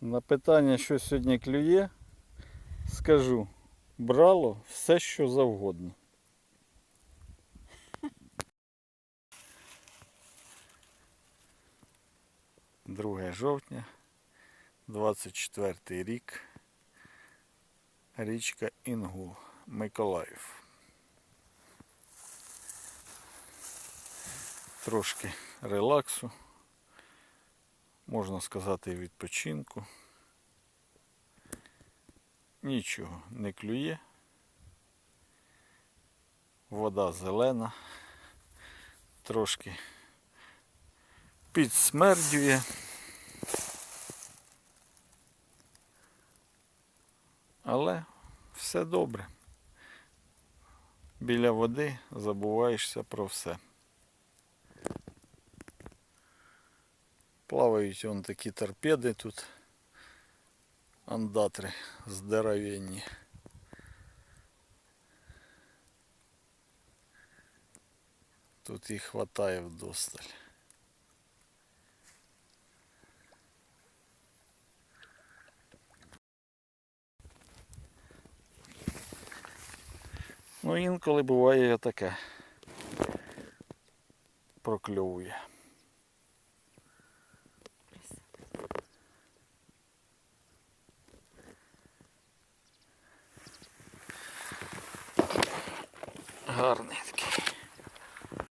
На питання, що сьогодні клює, скажу, брало все, що завгодно. Друге жовтня, 24 рік. Річка Інгул, Миколаїв. Трошки релаксу, можна сказати, відпочинку. Нічого не клює. Вода зелена, трошки підсмердює. Але все добре. Біля води забуваєшся про все. Плавають вон такі торпеди тут. Андатри здоровенні. Тут їх хватає вдосталь. Ну інколи буває таке. Прокльовує. Гарний такий.